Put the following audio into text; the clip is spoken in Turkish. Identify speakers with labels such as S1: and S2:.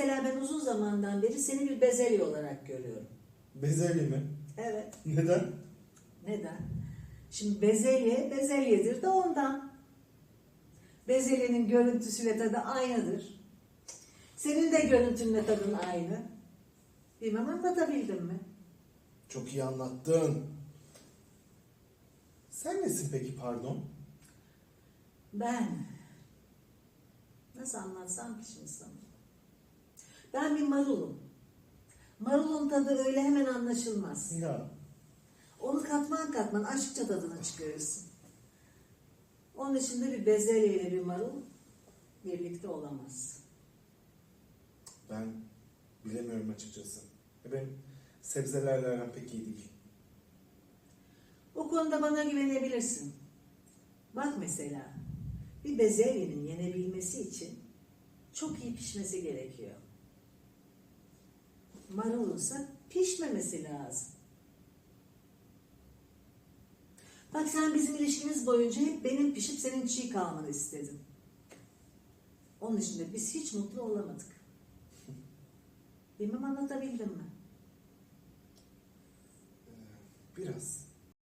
S1: Mesela ben uzun zamandan beri seni bir bezelye olarak görüyorum.
S2: Bezelye mi?
S1: Evet.
S2: Neden?
S1: Neden? Şimdi bezelye, bezelyedir de ondan. Bezelyenin görüntüsü ve tadı aynıdır. Senin de görüntünle tadın aynı. Bilmem anlatabildim mi?
S2: Çok iyi anlattın. Sen nesin peki pardon?
S1: Ben nasıl anlatsam ki şimdi sana? Ben bir marulum. Marulun tadı öyle hemen anlaşılmaz.
S2: Ya
S1: Onu katman katman aşkça tadına çıkarırsın. Onun içinde bir bezelye ile bir marul birlikte olamaz.
S2: ben bilemiyorum açıkçası. Benim sebzelerle aram pek iyi değil.
S1: O konuda bana güvenebilirsin. Bak mesela bir bezelyenin yenebilmesi için çok iyi pişmesi gerekiyor. Marulunsa pişmemesi lazım. Bak sen bizim ilişkimiz boyunca hep benim pişip senin çiğ kalmanı istedin. Onun için de biz hiç mutlu olamadık. Bilmem anlatabildim mi?
S2: Biraz.